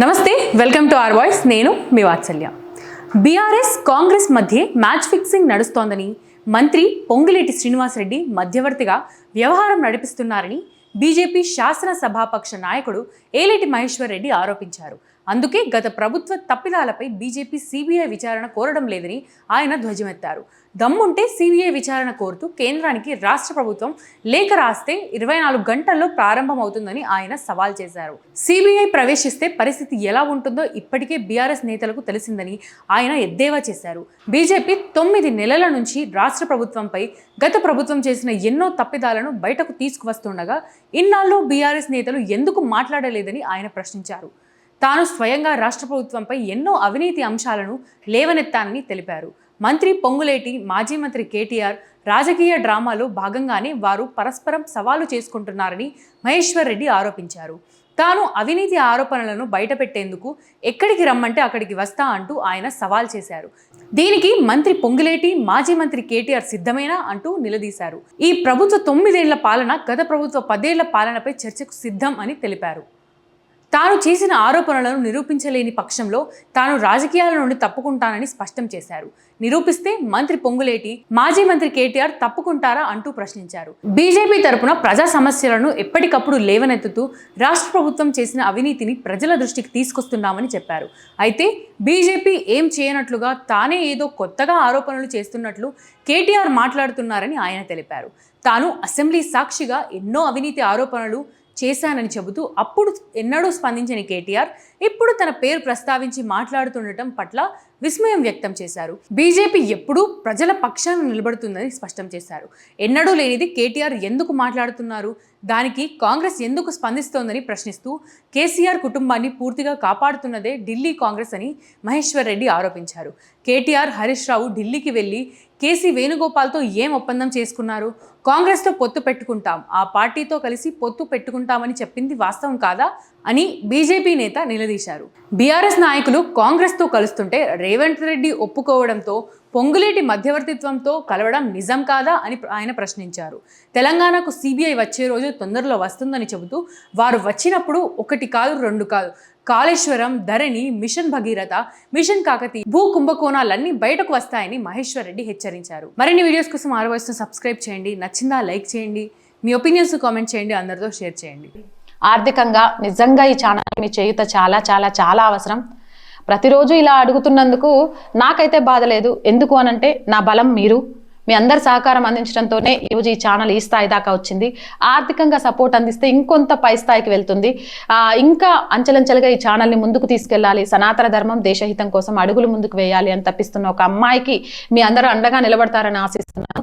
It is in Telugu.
నమస్తే వెల్కమ్ టు ఆర్ వాయిస్. నేను మీ వాత్సల్య. బీఆర్ఎస్ కాంగ్రెస్ మధ్య మ్యాచ్ ఫిక్సింగ్ నడుస్తోందని మంత్రి పొంగులేటి శ్రీనివాసరెడ్డి మధ్యవర్తిగా వ్యవహారం నడిపిస్తున్నారని బీజేపీ శాసన సభాపక్ష నాయకుడు ఏలేటి మహేశ్వర్ రెడ్డి ఆరోపించారు. అందుకే గత ప్రభుత్వ తప్పిదాలపై బీజేపీ సిబిఐ విచారణ కోరడం లేదని ఆయన ధ్వజమెత్తారు. దమ్ముంటే సిబిఐ విచారణ కోరుతూ కేంద్రానికి రాష్ట్ర ప్రభుత్వం లేఖ రాస్తే ఇరవై నాలుగు గంటల్లో ప్రారంభమవుతుందని ఆయన సవాల్ చేశారు. సిబిఐ ప్రవేశిస్తే పరిస్థితి ఎలా ఉంటుందో ఇప్పటికే బీఆర్ఎస్ నేతలకు తెలిసిందని ఆయన ఎద్దేవా చేశారు. బీజేపీ తొమ్మిది నెలల నుంచి రాష్ట్ర ప్రభుత్వంపై గత ప్రభుత్వం చేసిన ఎన్నో తప్పిదాలను బయటకు తీసుకువస్తుండగా ఇన్నాళ్ళు బీఆర్ఎస్ నేతలు ఎందుకు మాట్లాడలేదని ఆయన ప్రశ్నించారు. తాను స్వయంగా రాష్ట్ర ప్రభుత్వంపై ఎన్నో అవినీతి అంశాలను లేవనెత్తానని తెలిపారు. మంత్రి పొంగులేటి మాజీ మంత్రి కేటీఆర్ రాజకీయ డ్రామాలో భాగంగానే వారు పరస్పరం సవాలు చేసుకుంటున్నారని మహేశ్వర్ రెడ్డి ఆరోపించారు. తాను అవినీతి ఆరోపణలను బయటపెట్టేందుకు ఎక్కడికి రమ్మంటే అక్కడికి వస్తా అంటూ ఆయన సవాల్ చేశారు. దీనికి మంత్రి పొంగులేటి మాజీ మంత్రి కేటీఆర్ సిద్ధమేనా అంటూ నిలదీశారు. ఈ ప్రభుత్వ తొమ్మిదేళ్ళ పాలన గత ప్రభుత్వ పదేళ్ళ పాలనపై చర్చకు సిద్ధం అని తెలిపారు. తాను చేసిన ఆరోపణలను నిరూపించలేని పక్షంలో తాను రాజకీయాల నుండి తప్పుకుంటానని స్పష్టం చేశారు. నిరూపిస్తే మంత్రి పొంగులేటి మాజీ మంత్రి కేటీఆర్ తప్పుకుంటారా అంటూ ప్రశ్నించారు. బీజేపీ తరపున ప్రజా సమస్యలను ఎప్పటికప్పుడు లేవనెత్తుతూ రాష్ట్ర ప్రభుత్వం చేసిన అవినీతిని ప్రజల దృష్టికి తీసుకొస్తున్నామని చెప్పారు. అయితే బీజేపీ ఏం చేయనట్లుగా తానే ఏదో కొత్తగా ఆరోపణలు చేస్తున్నట్లు కేటీఆర్ మాట్లాడుతున్నారని ఆయన తెలిపారు. తాను అసెంబ్లీ సాక్షిగా ఎన్నో అవినీతి ఆరోపణలు చేశానని చెబుతూ అప్పుడు ఎన్నడూ స్పందించని కేటీఆర్ ఇప్పుడు తన పేరు ప్రస్తావించి మాట్లాడుతుండటం పట్ల విస్మయం వ్యక్తం చేశారు. బీజేపీ ఎప్పుడూ ప్రజల పక్షాన నిలబడుతుందని స్పష్టం చేశారు. ఎన్నడూ లేనిది కేటీఆర్ ఎందుకు మాట్లాడుతున్నారు? దానికి కాంగ్రెస్ ఎందుకు స్పందిస్తోందని ప్రశ్నిస్తూ కేసీఆర్ కుటుంబాన్ని పూర్తిగా కాపాడుతున్నదే ఢిల్లీ కాంగ్రెస్ అని మహేశ్వర్ రెడ్డి ఆరోపించారు. కేటీఆర్ హరీష్ రావు ఢిల్లీకి వెళ్ళి కేసీ వేణుగోపాల్తో ఏం ఒప్పందం చేసుకున్నారు? కాంగ్రెస్తో పొత్తు పెట్టుకుంటాం. ఆ పార్టీతో కలిసి పొత్తు పెట్టుకుంటామని చెప్పింది వాస్తవం కాదా? అని బీజేపీ నేత నిలదీశారు. బీఆర్ఎస్ నాయకులు కాంగ్రెస్తో కలుస్తుంటే రేవంత్ రెడ్డి ఒప్పుకోవడంతో పొంగులేటి మధ్యవర్తిత్వంతో కలవడం నిజం కాదా అని ఆయన ప్రశ్నించారు. తెలంగాణకు సిబిఐ వచ్చే రోజు తొందరలో వస్తుందని చెబుతూ వారు వచ్చినప్పుడు ఒకటి కాదు రెండు కాదు. కాళేశ్వరం ధరణి మిషన్ భగీరథ మిషన్ కాకతీ భూ కుంభకోణాలన్నీ బయటకు వస్తాయని మహేశ్వర్ రెడ్డి హెచ్చరించారు. మరిన్ని వీడియోస్ కోసం ఆరవైస్ను సబ్స్క్రైబ్ చేయండి. నచ్చిందా లైక్ చేయండి. మీ ఒపీనియన్స్ కామెంట్ చేయండి. అందరితో షేర్ చేయండి. ఆర్థికంగా నిజంగా ఈ ఛానల్ మీ చేయుత చాలా చాలా చాలా అవసరం. ప్రతిరోజు ఇలా అడుగుతున్నందుకు నాకైతే బాధ లేదు. ఎందుకు అనంటే నా బలం మీరు. మీ అందరి సహకారం అందించడంతోనే ఈరోజు ఈ ఛానల్ ఈ స్థాయి దాకా వచ్చింది. ఆర్థికంగా సపోర్ట్ అందిస్తే ఇంకొంత పై స్థాయికి వెళ్తుంది. ఇంకా అంచెలంచెలుగా ఈ ఛానల్ని ముందుకు తీసుకెళ్ళాలి. సనాతన ధర్మం దేశహితం కోసం అడుగులు ముందుకు వేయాలి అని తప్పిస్తున్న ఒక అమ్మాయికి మీ అందరూ అండగా నిలబడతారని ఆశిస్తున్నాను.